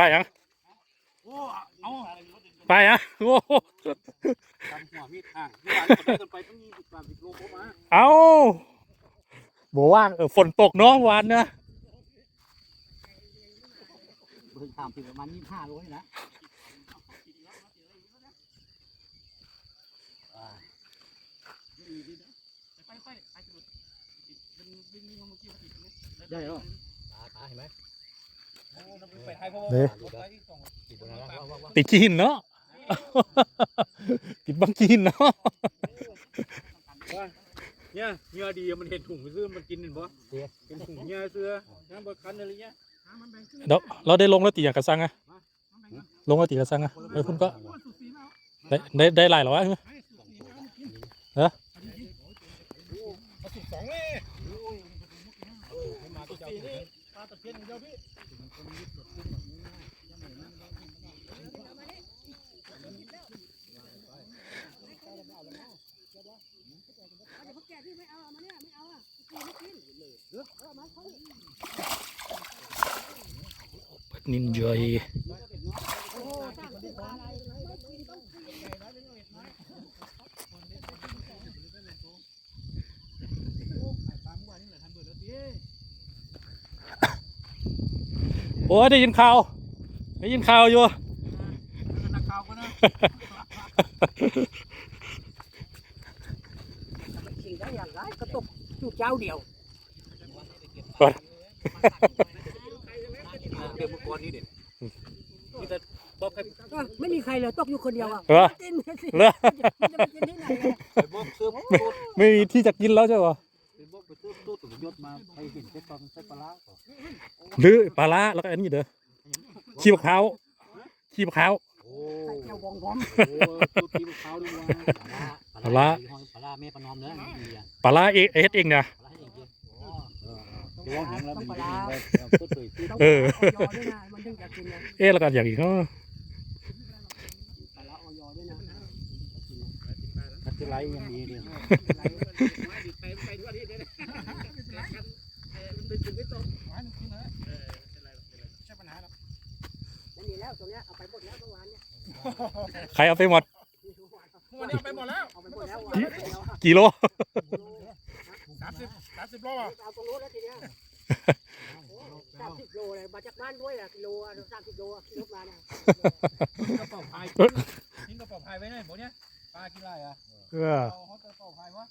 ไปยังโอ้เอาไปยังโอ้โหทำหัวมีดห่างที่ร้านกดได้กันไปต้องมีสิบสามสิบโลเข้ามาเอาบอกว่างเออฝนตกเนาะวานเนะเพิ่งทำถึงประมาณยี่สิบห้าโลนี่นะได้เหรอตาตาเห็นไหม เด้อติดตรงนั้นแล้วว่าว่าติดกินเนาะติดบังกินเนาะเนี่ยเนื้อดีมันเห็นถุงซื้อมันกินเห็นปะเป็นถุงเนื้อเสื้อน้ำบะคันอะไรเงี้ยเดี๋ยวเราได้ลงแล้วตีอย่างกระซังอะลงแล้วตีกระซังอะไปพุ่นก็ได้ได้ได้หลายเหรอวะ นินจอยโอ้ ยได้ยินข่าวได้ยินข่าวอยู่นักข่าวก็นะขี่ได้อย่างไรก็ตกอยู่เจ้าเดียวเดี๋ยวเมื่อก่อนนี้เด็ดนี่แต่บอกให้ก็ไม่มีใครเลยตกอยู่คนเดียวอะเหรอกินสิเหรอมันจะไปกินที่ไหนอะไปบอกเสื้อตู้ไม่มีที่จะกินแล้วใช่ปะไปบอก ไปตู้ตู้ตุ๋นยศมาใครเห็นใช้ตอนใช้ปลาร้าหรือปลาร้าแล้วก็อันนี้เด้อขี้มะพร้าวขี้มะพร้าวโอ้ใส่เจ้าบองพร้อมโอ้ตู้ตีมะพร้าวด้วยปลาร้าปลาร้าแม่ปนอมเนื้อดีอะปลาร้าเอเอสเองนะปลาร้าเองจริงตัวหางแล้วมันดีเลยตู้ตุ๋ยตู้ต้องเออออยด้วยนะมันถึงจะกิน นะเอ๊ะแล้วกันอย่างอีกเนาะปลาร้าออยด้วยนะทักไลท์ยังดีดีนั่นนี่แล้วตรงเนี้ยเอาไปหมดแล้วเมื่อวานเนี่ยใครเอาไปหมดวันนี้ไปหมดแล้วเอาไปหมดแล้ววานเดียวกี่โลสามสิบสามสิบโลอะเอาตรงโน้นแล้วทีเนี้ยสามสิบโลเลยมาจากบ้านด้วยอะกิโลสามสิบโลอะรถมาเนี่ยกระเป๋าพายทิ้งกระเป๋าพายไว้ไหนหมดเนี่ยปลากี่ไรอะเออเอาเขากระเป๋าพายวะ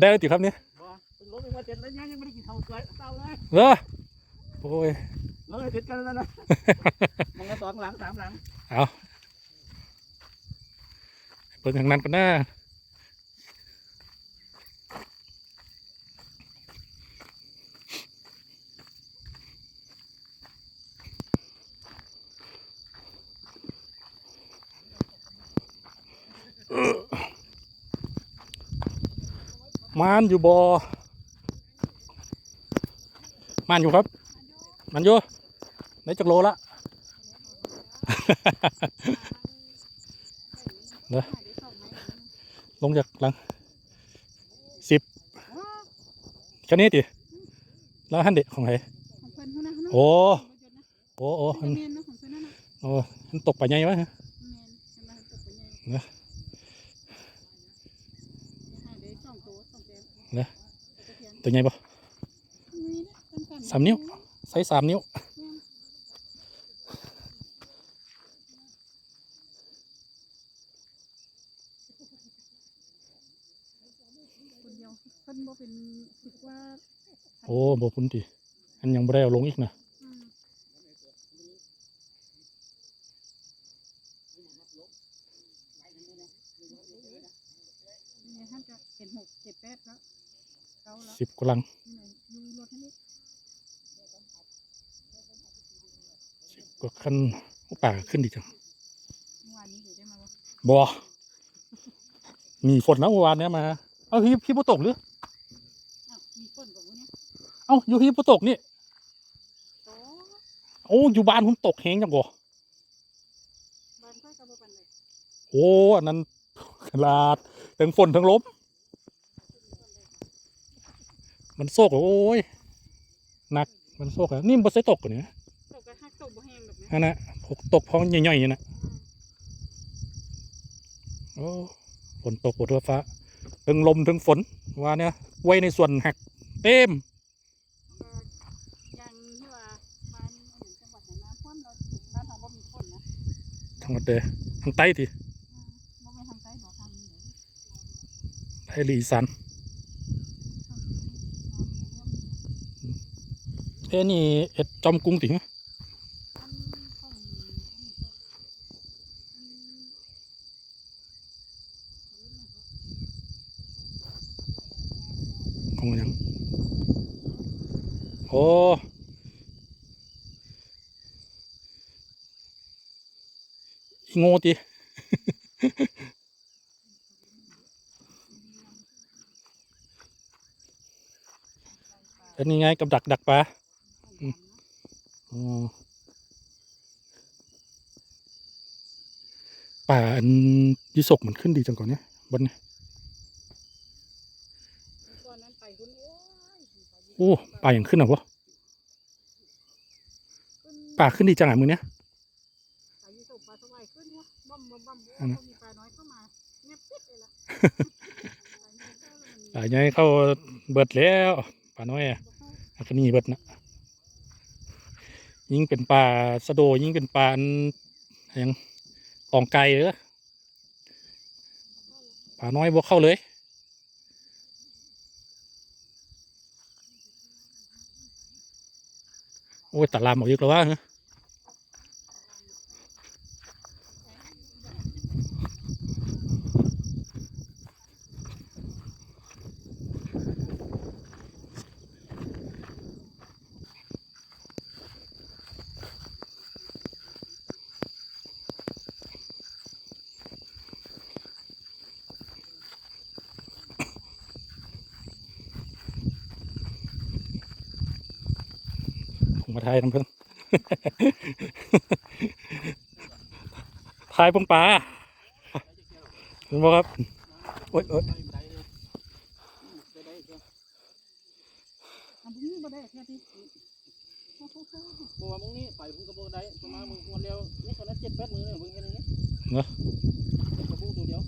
ได้แล้วติครับเนี่ยรถมาเจ็ดแล้วยังไม่ได้กินเท่าเต่าเลยเหรอโอ้ยรถติดกันแล้วนะมันก็สองหลังสามหลัง เอาเปิดทางนั้นก็น่า มานอยู่บอมานอยู่ครับ มันอยู่ในจักโลละลงจากหลังสิบแค่นี้ติแล้วหันเด็กของใครของเพิ่นเขานะเขานะโอ้โอ้โอ้เมมันนเนาะของเพิ่นนั่นน่ะโอ้มันตกไปไงวะแมนเห็นไหมตกไปใหญ่เนอะ ให้ได้สองตัวสองแก้ว เนอะ ตะเพียนตัวไงบ่นี่นะกันกันสามนิ้วใส่สามนิ้วคนเดียวเพิ่นบ่เป็นสิบกว่าโอ้บ่พุ่นติอันยังบ่ได้เอาลงอีกนะ อืมเนี่ยท่านก็เป็นหกเจ็ดแปดแล้วเก้าแล้วสิบกว่าลังนี่อยู่รถให้นี่สิบกว่าคันโอ้ป่าขึ้นดีจังเมื่อวานนี้เดี๋ยวได้มาบ่บ่มีฝนนะเมื่อวานเนี้ยมา เอ้าพี่พี่บ่ตกหรืออ้าวมีฝนกับวันนี้เอ้าอยู่พี่บ่ตกนี่โตโอ้อยู่บ้านผมตกแฮงจังบ่บ้านค่อยกับบ่ปานใดโอ้อันนั้นขนาดถึงฝนถึงลม มันโซกอะโอ้ยหนักมันโซกอะนี่มันบ่ใช่ตกกว่านี้ตกกระหักตกบ่แห้งแบบนี้อันน่ะพวกตกพองย่อยๆอย่างนั้นน่ะโอ้ฝนตกบนทั่วฟ้าถึงลมถึงฝนว่าเนี่ยไว้ในส่วนหักเต็มก็อย่างที่ว่าบ้านเหมือนจังหวัดไหนนะพ่นเราบ้านเราบ่มีฝนนะทั้งหมดเลยทางใต้ทีอืมบ่ไปทางใต้บ่ทางเหนือไทยลีอีสัน เอ้นี่เอ็ดจอมกรุงติงอันของของยังโอ้โง่ติเป็นยังไงกับดักดักปลา ป่าอันยี่สกมันขึ้นดีจังก่อนเนี่ยบนเนี่ยก่อนนั้นไปคุณโอ้ยโอ้ป่าอย่างขึ้นเหรอวะป่าขึ้นดีจังอะมือเนี้ยปลายี่สกปลาสวายขึ้นวะบ่มบ่มบ่มอันนั้นโอ้มีปลาน้อยเข้ามาเงียบปิดเลยล่ะป่าใหญ่เข้าเบิดแล้วป่าน้อยอะอันนี้เบิดนะ ยิ่งเป็นป่าสะโดยิ่งเป็นป่าอันหยังตองไก่เออปลาน้อยบวกเข้าเลยโอ้ยตะลามออกอีกแล้ววะผมมาทายน้ำเพิ่ง ทายปงปลาเห็นไหมครับโอ้ยโอ้ยบัวมึงนี่ไปมึงกระโบได้ประมาณมึงวันเดียวนี่คนนั้นเจ็ดแปดมือเลยมึงแค่นี้เนอะกระบูตัวเดียว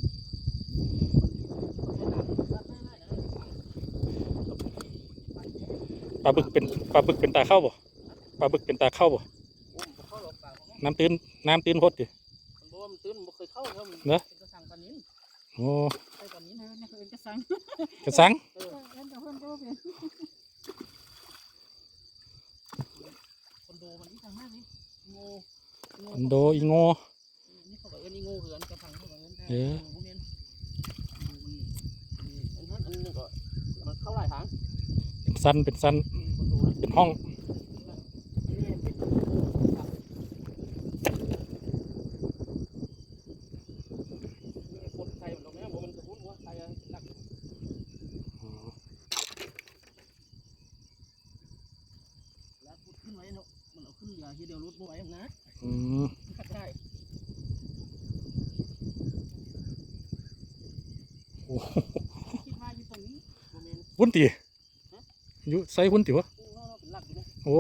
ปลาบึกเป็นปลาบึกเป็นตาเข้าบ่ ปลาบึกเป็นตาเข้าบ่โอ้มันเข้าหรอกปากมันน้ำตื้นน้ำตื้นพดดิบัวมันตื้นมันเคยเข้าครับมันเนอะเป็นกระสังปลานิ้นโอ้ใช่ปลานิ้นเออเนี่ยคือเอกสารกระสังเออเออเอ็นเดี๋ยวเพิ่นก็บ่เป็นคนโดมันนี่ทางมากนี่โง่โง่อันโดอีโง่นี่เขาบอกเอ็นนี่โง่เหือนกระสังเขาบอกเอ็นเออพวกนี้อันนั้นอันนี้ก็มันเข้าหลายทางเป็นสั้นเป็นสั้นคนดูเป็นห้อง คนไทยมันตรงนี้มันกระพุ้นว่าไทยหนักแล้วพุดขึ้นไว้เนาะมันเอาขึ้นเรือ ทีเดียวรถไม่ไหวนะอืมขัดได้คิดว่าอยู่ตรงนี้โมเมนต์วุ้นตีอยู่ใส่วุ้นตีวะเป็นหลักอยู่นะโอ้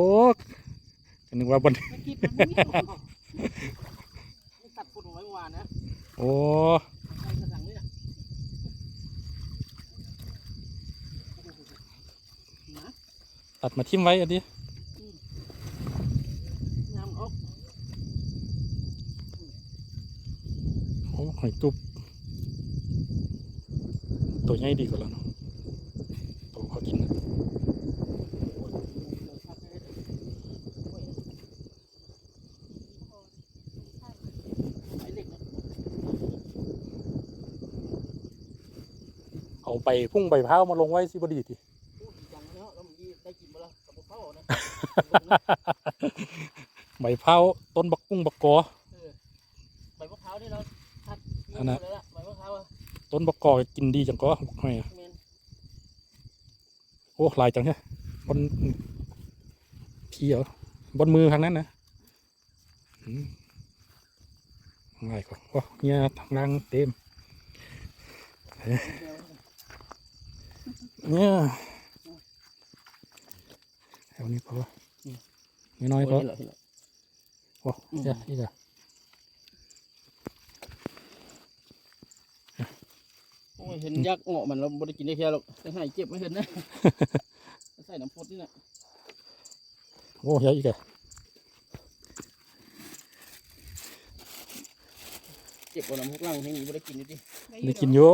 จะนึกว่าบนไม่คิดว่าบ่มีนี่ตัดพุดไว้เมื่อวานนะโอ้ใส่กระสังนี่นะนะตัดมาทิ่มไว้อันนี้ ยำออก โอ้หอยตุบตัวใหญ่ ดีกว่าแล้วเนาะตัวเขากินไอ้เล็กนะเอาไปพุ่งใบพร้าวมาลงไว้สิบดีทีพูดจังเนาะแล้วมึงได้กินมาแล้วกับพวกเขานะใบพร้าวต้นบักกุ้งบักกอใบมะพร้าวนี่เราทัดอันนั้น ต้นบักกอกินดีจังก็บักหอยอะเมนโอ้หลายจังใช่บนพี่เหรอบนมือทางนั้นนะอืมง่ายกว่าโอ้เนี่ยทางล่างเต็มเนี่ยแถวนี้พอไม่น้อยพอเห็นแล้วเห็นแล้วโอ้เจ้าอีกอะ โอ้ย เห็นยักษ์เงาะมันเราบ่ได้กินได้แค่หรอกแต่ให้เจ็บไม่เห็นนะ ใส่น้ำพดนี่นะโอ้เยอะอีกอะเจ็บกว่าน้ำพกลังให้มีบ่ได้กินอยู่ดิได้กินอยู่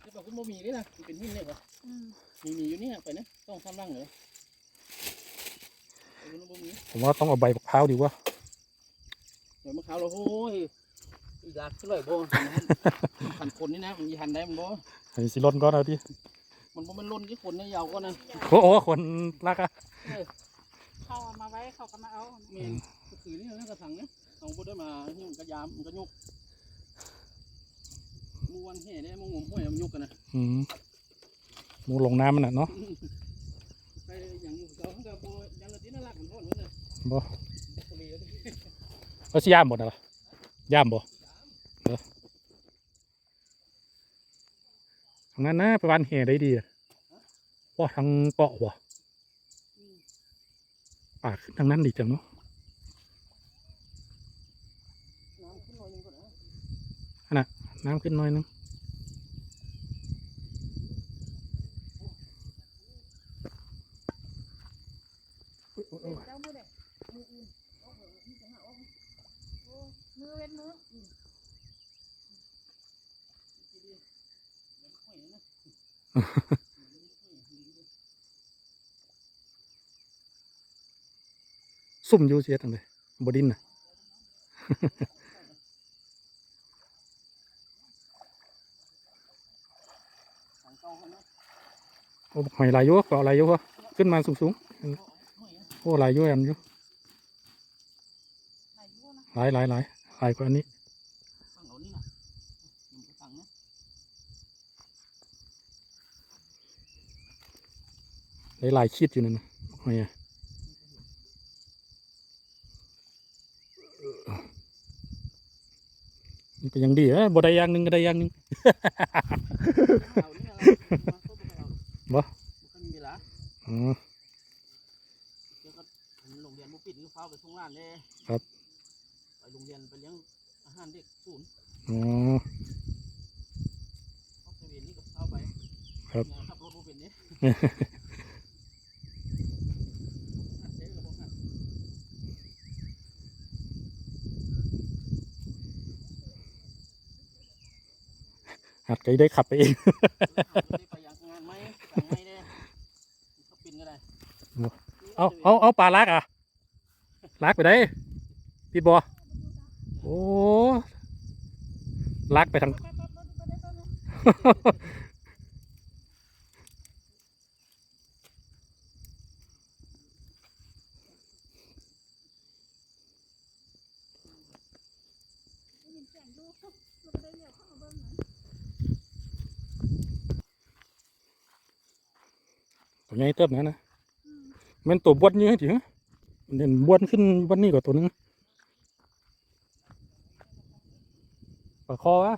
แต่บอกคุณบ่มีนี่นะมันเป็นหินเลยวะอืมมีมีอยู่นี่ไปนะต้องข้ามลังเลยแต่คุณบ่มีผมว่าต้องเอาใบมะพร้าวดีวะเดี๋ยวมะขาวเราโอ้ย อีหลักเท่าไหร่บ่พันคนนี่นะมันยีหันได้มันบ่ไอ้สิลนก่อนเอาดิมันบ่แมันล้นที่คนนี่ยาวก็นะโอ้โหคนรักอะเขาเอามาไว้เขาก็มาเอาเมนก็คือนี่นะกระถังเนี่ยเอาบ่ได้มาหิ้วกระยามมันก็ยกมูวันแห่เนี่ยมูงมห้วยมันยกกันนะอืมหมูลงน้ำมันน่ะเนาะไปอย่างอยู่เก่าเขาก็บ่ยังละติน่ารักเหมือนพ่อเหมือนน่ะบ่ทะเลก็เขาสิย่ามหมดน่ะล่ะย่ามบ่เออทา งนั้นนะไปวันแห่ได้ดีอะว่าทางเกาะบ่ปาขึ้นทางนั้นดีจังเนาะน้ำขึ้นหน่อยหนึงก่อนนะน้ำขึ้นหน้อยนึงเจ้ามือเด็กมืออื่นมือเว้นมือ ซุ่มอยู่เสียจังเลยบดินน่ะถังเก่าเขานะโอ้หอยหลายอยู่เกาะหลายอยู่วะขึ้นมาสูงสูงๆโอ้หลายอยู่แอมอยู่ไหนอยู่นะหลายหลายหลายหลายกว่าอันนี้ ฝั่งเอานี่นะมันก็ถังนะ ห ลายหลายขีดอยู่นั่นนะหอยอะมันก็ยังดีเอ้บ่ได้อย่างหนึ่งก็ได้อย่างหนึงเอานี่นะมาเข้าไปเอาบ่บ่ค่อยมีเวลาอ๋อเดี๋ยวก็โรงเรียนบ่ปิดก็ฟ้าไปส่งร้านเลยครับ ไปโรงเรียนไปเลี้ยงอาหารเด็กศูนย์อ๋อเขาไปเวียนนี่ก็เข้าไป ครับขับรถบ่เป็นนี่หัดเด้อบ่หัด หัดไกได้ขับไปเองเอาไปยังงานไหมสั่งไหมเด้เขาปินก็ได้เอาเอาเอาปลาลักอะลักไปได้ติดบ่โอ้ลักไปทางตัว ใหญ่เติบนะนะแมันตัวบวนเยอะจริงมันเด่นบวนขึ้นวันนี้กว่าตัวนึงปลาคอวะ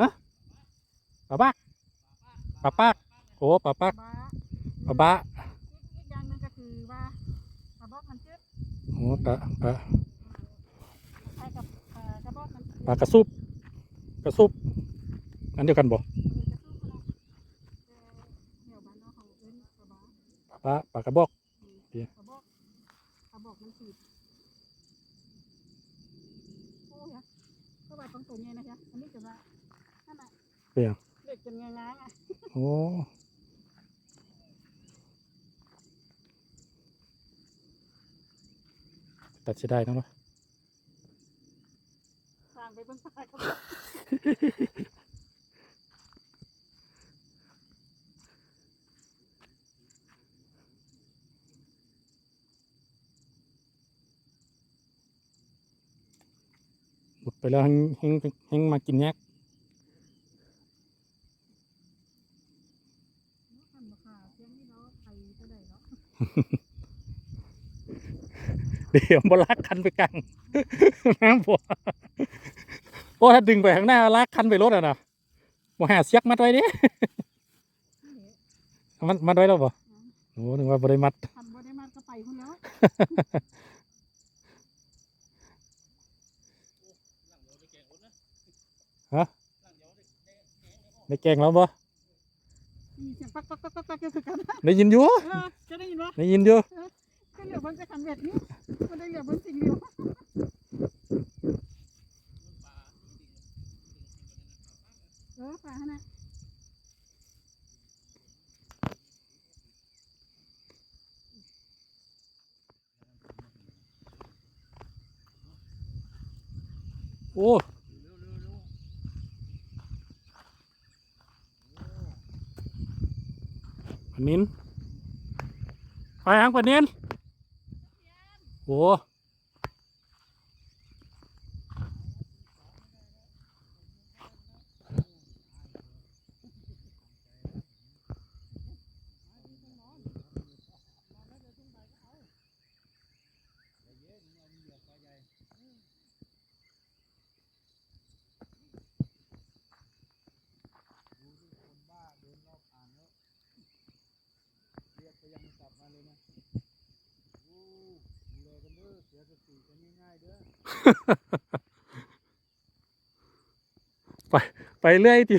ฮะปลาบ้าปลาปากโอ้ปลาปากบ้าปลาบ้าอีกอย่างหนึงก็คือว่าปลาบอกมันจืดโอ้ปลาปลาใช้กับเอ่อกระบอกมันปลากระซุบกระซุบอันเดียวกันบ่ เออกระสู้ก็ได้แต่เดี๋ยวบ้านเราเขาเอิ้นปลาบ้า ป ลาปลากระบอกกระบอกกระบอกมันสีโอ้ยอะก็ว่าต้องตัวใหญ่นะคะอันนี้จะว่านั่นน่ะเป็นหยังเด็กจนงางๆอะโอ้ตัดเสียดายนะวะ สร้างไปเบิ่งปลาก็ หมดไป แล้วให้ให้ให้มากินแยกเพียงนี้เนาะไปเท่าไหร่เนาะเดี๋ยวบลากคันไปกลางน้ำบัวโอ้ถ้าดึงไปข้างหน้าลากคันไปรถอะนะบ่หาเสียกมัดไว้ดิมันมัดไว้แล้วบ่โอ้หนึกว่าบ่ได้มัดทำบ่ได้มาก็ไปพุ่นแล้ว ได้แกงแล้วบ่มีเสียงปักปักปักปักปักคือกันได้ยินอยู่เออจะได้ยินบ่ได้ยินอยู่ก็เหลือเบิ่งแต่คันเบ็ดนี่บ่ได้เหลือเบิ่งสิ่งเดียวเออปลาหั่นน่ะโอ้ ปนินไปหางปนินโอ้ ไป ไปเรื่อยที